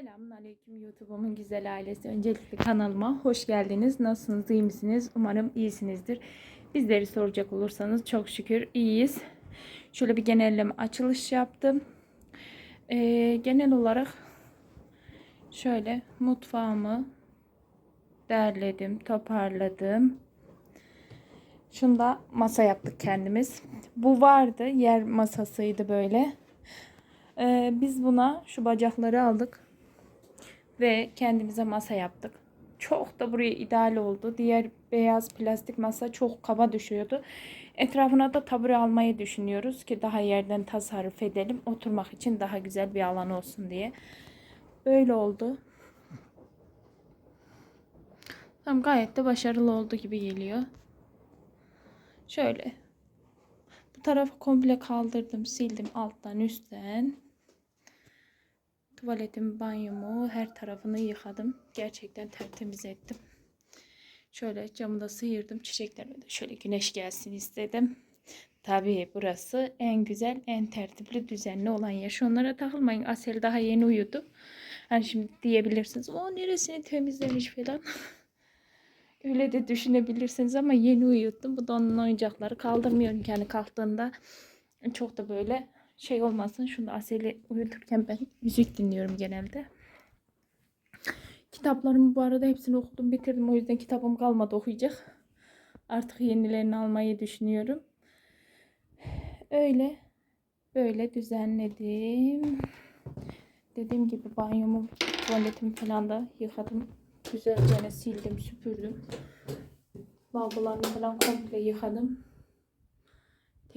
Selamun Aleyküm YouTube'umun güzel ailesi. Öncelikle kanalıma hoş geldiniz. Nasılsınız, iyi misiniz? Umarım iyisinizdir. Bizleri soracak olursanız çok şükür iyiyiz. Şöyle bir genelleme açılış yaptım. Ee, genel olarak şöyle mutfağımı derledim, toparladım. Şunda masa yaptık kendimiz. Bu vardı, yer masasıydı böyle. Ee, biz buna şu bacakları aldık ve kendimize masa yaptık. Çok da buraya ideal oldu. Diğer beyaz plastik masa çok kaba düşüyordu. Etrafına da tabure almayı düşünüyoruz ki daha yerden tasarruf edelim. Oturmak için daha güzel bir alan olsun diye. Böyle oldu. Tam gayet de başarılı oldu gibi geliyor. Şöyle. Bu tarafı komple kaldırdım, sildim alttan üstten. Tuvaletimi, banyomu, her tarafını yıkadım. Gerçekten tertemiz ettim. Şöyle camı da sıyırdım. Çiçeklerime de şöyle güneş gelsin istedim. Tabii burası en güzel, en tertipli, düzenli olan yer. Şunlara takılmayın. Asel daha yeni uyudu. Hani şimdi diyebilirsiniz. O neresini temizlemiş falan. Öyle de düşünebilirsiniz ama yeni uyuttum. Bu da onun oyuncakları. Kaldırmıyorum kendi kalktığında. Çok da böyle şey olmasın. Şunu Asel'i uyuturken ben müzik dinliyorum genelde. Kitaplarımı bu arada hepsini okudum bitirdim. O yüzden kitabım kalmadı okuyacak. Artık yenilerini almayı düşünüyorum. Öyle böyle düzenledim. Dediğim gibi banyomu, tuvaletimi falan da yıkadım. Güzelce sildim, süpürdüm. Lavabolarını falan komple yıkadım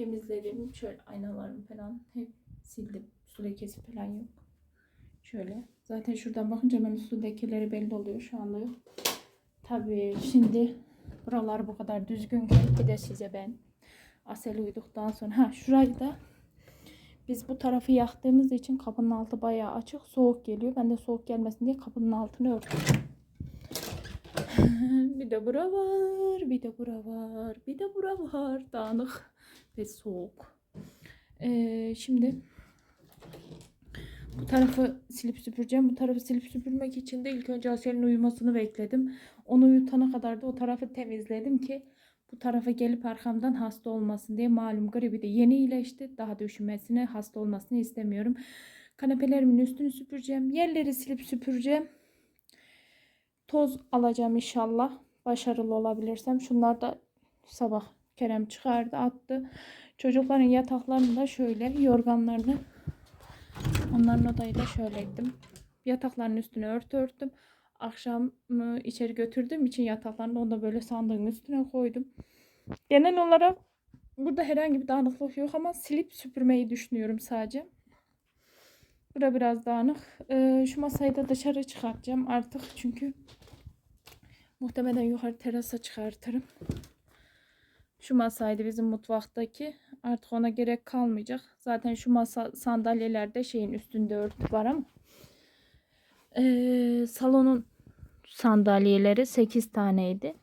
temizledim. Şöyle aynalarımı falan hep sildim. Su lekesi falan yok. Şöyle. Zaten şuradan bakınca hemen su lekeleri belli oluyor. Şu anda. Tabii şimdi buralar bu kadar düzgünken bir de size ben Asel uyuduktan sonra ha şurayı da biz bu tarafı yaktığımız için kapının altı bayağı açık. Soğuk geliyor. Ben de soğuk gelmesin diye kapının altını örttüm. bir de bura var. Bir de bura var. Bir de bura var. Dağınık ve soğuk. Ee, şimdi bu tarafı silip süpüreceğim. Bu tarafı silip süpürmek için de ilk önce Asel'in uyumasını bekledim. Onu uyutana kadar da o tarafı temizledim ki bu tarafa gelip arkamdan hasta olmasın diye malum gribi de yeni iyileşti. Daha da hasta olmasını istemiyorum. Kanepelerimin üstünü süpüreceğim. Yerleri silip süpüreceğim. Toz alacağım inşallah. Başarılı olabilirsem. Şunlar da sabah Kerem çıkardı attı. Çocukların yataklarını da şöyle yorganlarını onların odayı da şöyle ettim. Yatakların üstüne örtü örttüm. Akşam içeri götürdüğüm için yataklarını onu da böyle sandığın üstüne koydum. Genel olarak burada herhangi bir dağınıklık yok ama silip süpürmeyi düşünüyorum sadece. Bura biraz dağınık. Ee, şu masayı da dışarı çıkartacağım artık çünkü muhtemelen yukarı terasa çıkartırım. Şu masaydı bizim mutfaktaki. Artık ona gerek kalmayacak. Zaten şu masa sandalyelerde şeyin üstünde örtü var ama. Ee, salonun sandalyeleri 8 taneydi.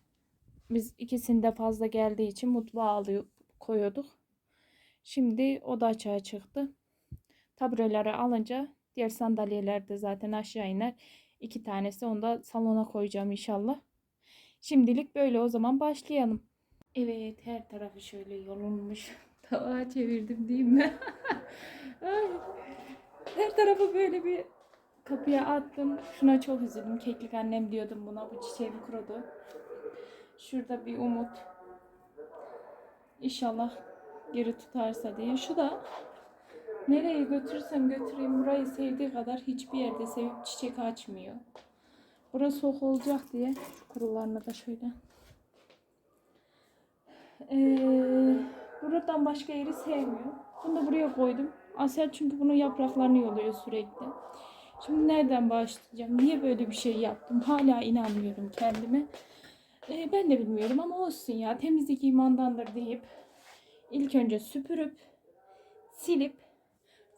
Biz ikisinde fazla geldiği için mutfağa alıyor, koyuyorduk. Şimdi o da açığa çıktı. Tabureleri alınca diğer sandalyeler de zaten aşağı iner. İki tanesi onu da salona koyacağım inşallah. Şimdilik böyle o zaman başlayalım. Evet her tarafı şöyle yolunmuş. Tavağa çevirdim değil mi? Her tarafı böyle bir kapıya attım. Şuna çok üzüldüm. Keklik annem diyordum buna. Bu çiçeğim kurudu. Şurada bir umut. İnşallah geri tutarsa diye. Şu da nereye götürürsem götüreyim burayı sevdiği kadar hiçbir yerde sevip çiçek açmıyor. Burası soğuk olacak diye kurularını da şöyle ee, buradan başka yeri sevmiyor. Bunu da buraya koydum. Asel çünkü bunun yapraklarını yoluyor sürekli. Şimdi nereden başlayacağım? Niye böyle bir şey yaptım? Hala inanmıyorum kendime. Ee, ben de bilmiyorum ama olsun ya. Temizlik imandandır deyip ilk önce süpürüp silip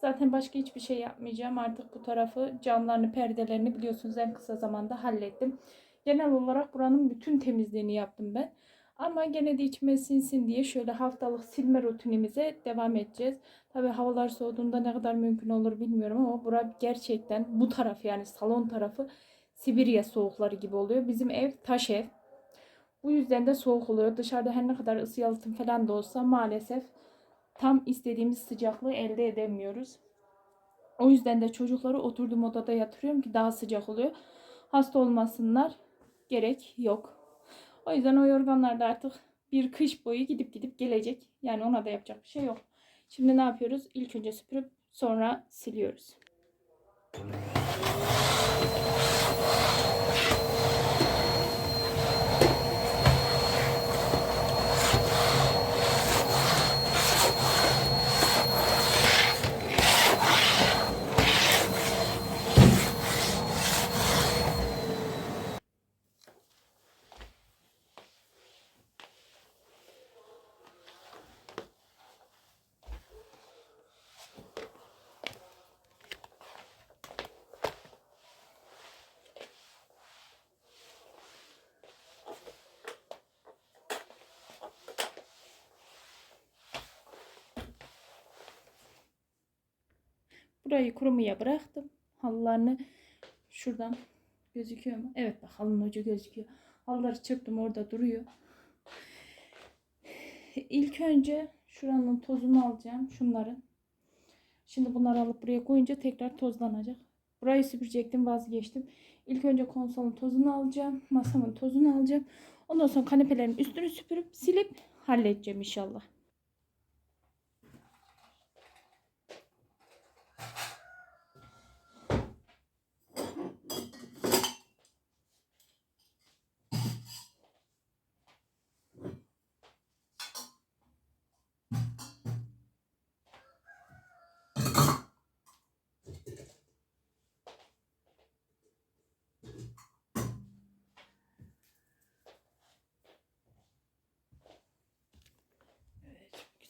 zaten başka hiçbir şey yapmayacağım. Artık bu tarafı camlarını, perdelerini biliyorsunuz en kısa zamanda hallettim. Genel olarak buranın bütün temizliğini yaptım ben. Ama gene de içime sinsin diye şöyle haftalık silme rutinimize devam edeceğiz. Tabii havalar soğuduğunda ne kadar mümkün olur bilmiyorum ama bura gerçekten bu taraf yani salon tarafı Sibirya soğukları gibi oluyor. Bizim ev taş ev. Bu yüzden de soğuk oluyor. Dışarıda her ne kadar ısı yalıtım falan da olsa maalesef tam istediğimiz sıcaklığı elde edemiyoruz. O yüzden de çocukları oturduğum odada yatırıyorum ki daha sıcak oluyor. Hasta olmasınlar gerek yok. O yüzden o yorganlar da artık bir kış boyu gidip gidip gelecek. Yani ona da yapacak bir şey yok. Şimdi ne yapıyoruz? İlk önce süpürüp sonra siliyoruz. Burayı kurumaya bıraktım. Halılarını şuradan gözüküyor mu? Evet bak halının ucu gözüküyor. Halıları çırptım orada duruyor. İlk önce şuranın tozunu alacağım. Şunların. Şimdi bunları alıp buraya koyunca tekrar tozlanacak. Burayı süpürecektim vazgeçtim. İlk önce konsolun tozunu alacağım. Masamın tozunu alacağım. Ondan sonra kanepelerin üstünü süpürüp silip halledeceğim inşallah.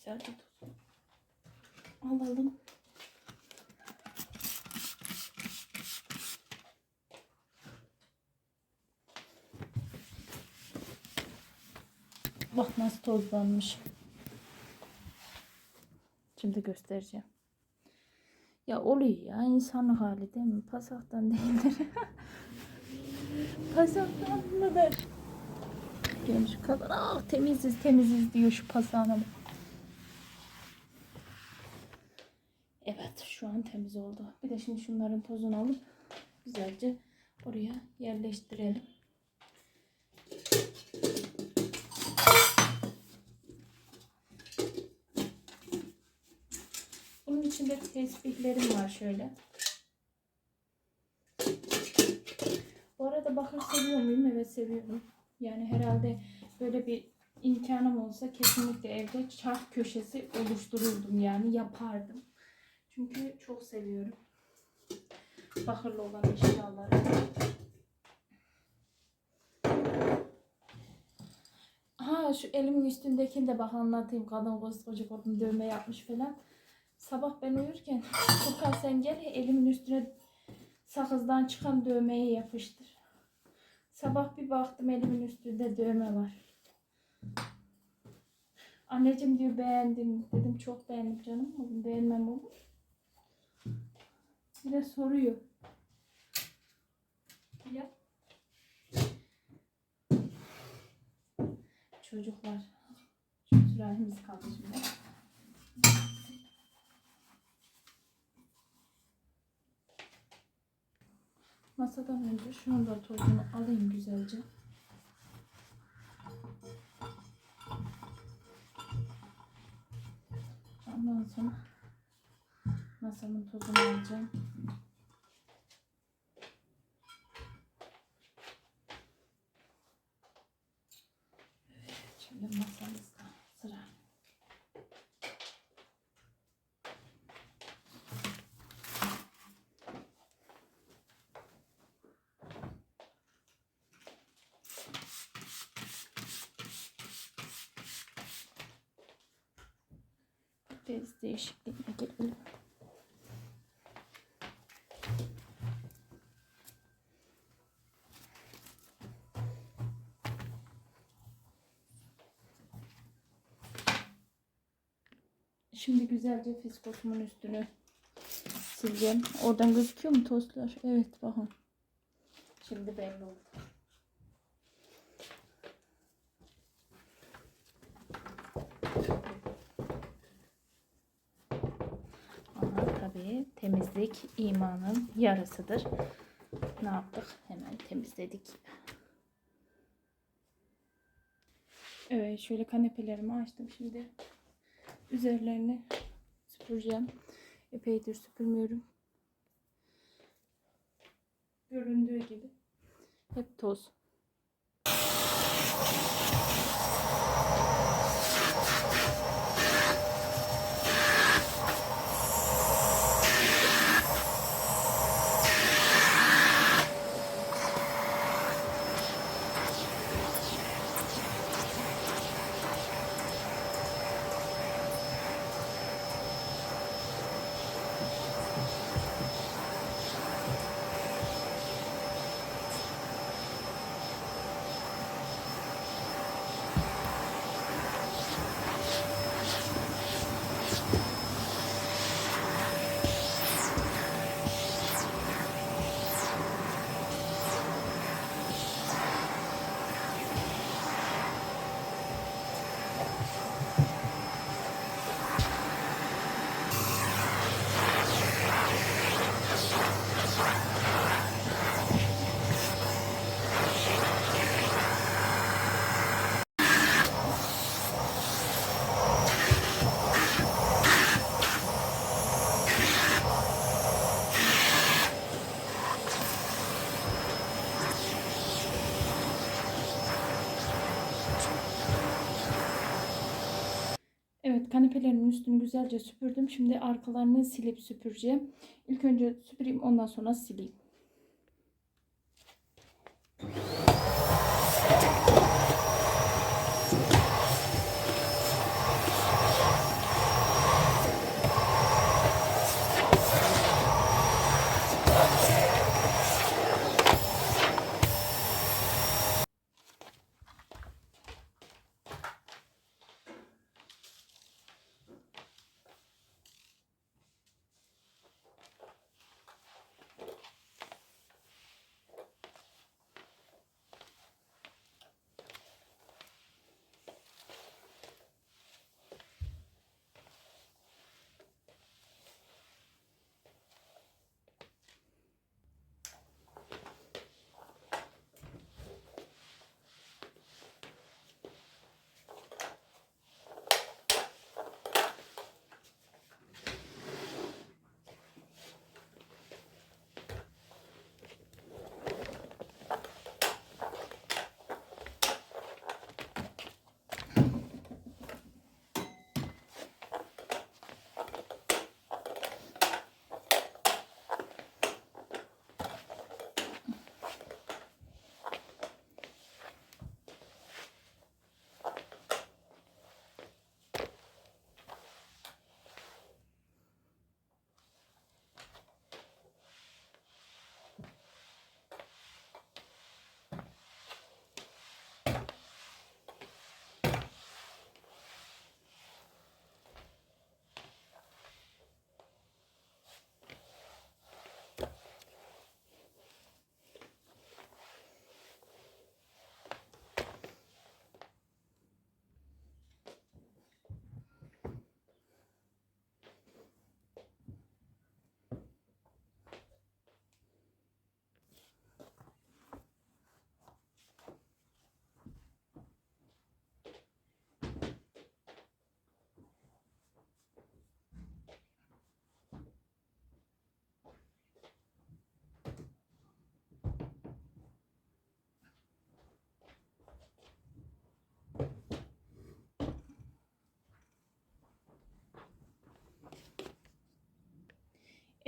Güzelce. Alalım. Bak nasıl tozlanmış. Şimdi göstereceğim. Ya oluyor ya insanlık hali değil mi? Pasaktan değildir. Pasaktan mıdır? Gelmiş kadar ah temiziz temiziz diyor şu pasağına bak. Evet şu an temiz oldu. Bir de şimdi şunların tozunu alıp güzelce oraya yerleştirelim. Bunun içinde tesbihlerim var şöyle. Bu arada bakır seviyor muyum? Evet seviyorum. Yani herhalde böyle bir imkanım olsa kesinlikle evde çark köşesi oluştururdum yani yapardım. Çünkü çok seviyorum. Bakırlı olan eşyaları. Ha şu elimin üstündekini de bak anlatayım. Kadın koskoca kadın dövme yapmış falan. Sabah ben uyurken Furkan sen gel elimin üstüne sakızdan çıkan dövmeyi yapıştır. Sabah bir baktım elimin üstünde dövme var. Anneciğim diyor beğendim. Dedim çok beğendim canım. Beğenmem olur. Bir de soruyor. Ya. Çocuklar. Şu sürahimiz kaldı şimdi. Masadan önce şunun da tozunu alayım güzelce. Ondan sonra tozunu alacağım. Şimdi güzelce fiskosumun üstünü sileceğim. Oradan gözüküyor mu tostlar? Evet bakın. Şimdi belli oldu. Ama tabii temizlik imanın yarısıdır. Ne yaptık? Hemen temizledik. Evet şöyle kanepelerimi açtım şimdi. Üzerlerini süpüreceğim. Epeydir süpürmüyorum. Göründüğü gibi. Hep toz. Evet kanepelerimin üstünü güzelce süpürdüm. Şimdi arkalarını silip süpüreceğim. İlk önce süpüreyim ondan sonra sileyim.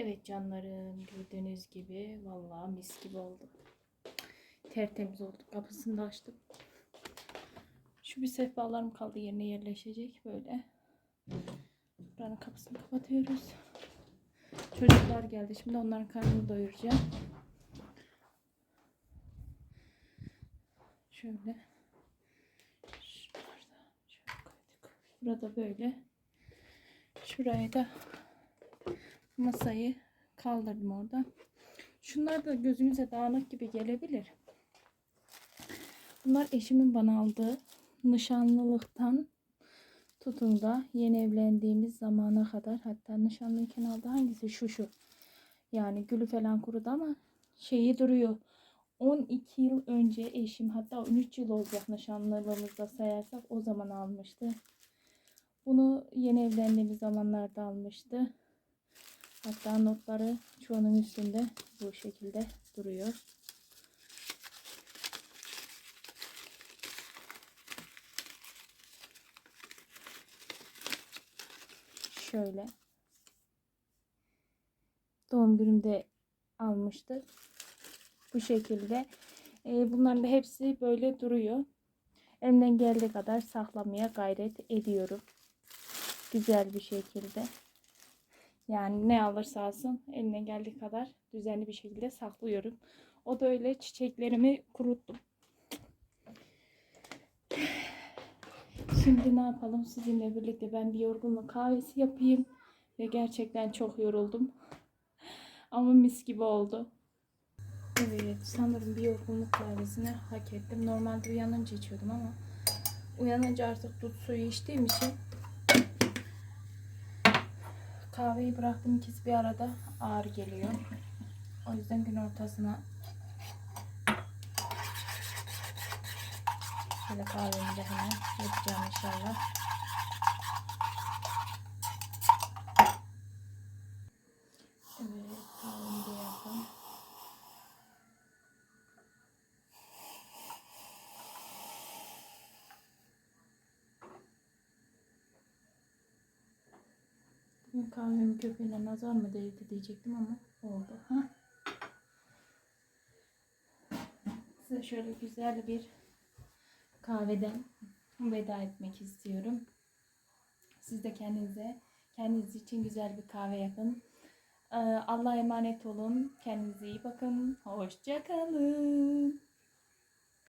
Evet canlarım gördüğünüz gibi vallahi mis gibi oldu. Tertemiz oldu. Kapısını da açtım. Şu bir sehpalarım kaldı yerine yerleşecek böyle. Buranın kapısını kapatıyoruz. Çocuklar geldi. Şimdi onların karnını doyuracağım. Şöyle. Şunları da şöyle koyduk. Burada böyle. Şuraya da masayı kaldırdım orada. Şunlar da gözünüze dağınık gibi gelebilir. Bunlar eşimin bana aldığı nişanlılıktan tutun da yeni evlendiğimiz zamana kadar hatta nişanlıyken aldı hangisi şu şu. Yani gülü falan kurudu ama şeyi duruyor. 12 yıl önce eşim hatta 13 yıl olacak nişanlılığımızda sayarsak o zaman almıştı. Bunu yeni evlendiğimiz zamanlarda almıştı. Hatta notları çoğunun üstünde bu şekilde duruyor. Şöyle. Doğum günümde almıştı. Bu şekilde. Ee, bunların da hepsi böyle duruyor. Elimden geldiği kadar saklamaya gayret ediyorum. Güzel bir şekilde. Yani ne alırsa alsın eline geldiği kadar düzenli bir şekilde saklıyorum. O da öyle çiçeklerimi kuruttum. Şimdi ne yapalım sizinle birlikte ben bir yorgunluk kahvesi yapayım. Ve gerçekten çok yoruldum. Ama mis gibi oldu. Evet sanırım bir yorgunluk kahvesini hak ettim. Normalde uyanınca içiyordum ama uyanınca artık dut suyu içtiğim için kahveyi bıraktım ikisi bir arada ağır geliyor. O yüzden gün ortasına şöyle kahvemi de hemen yapacağım inşallah. Evet kahvemi de yaptım. Bugün kahvemin köpüğüne nazar mı değdi diyecektim ama oldu. Ha? Size şöyle güzel bir kahveden veda etmek istiyorum. Siz de kendinize, kendiniz için güzel bir kahve yapın. Ee, Allah'a emanet olun. Kendinize iyi bakın. Hoşça kalın.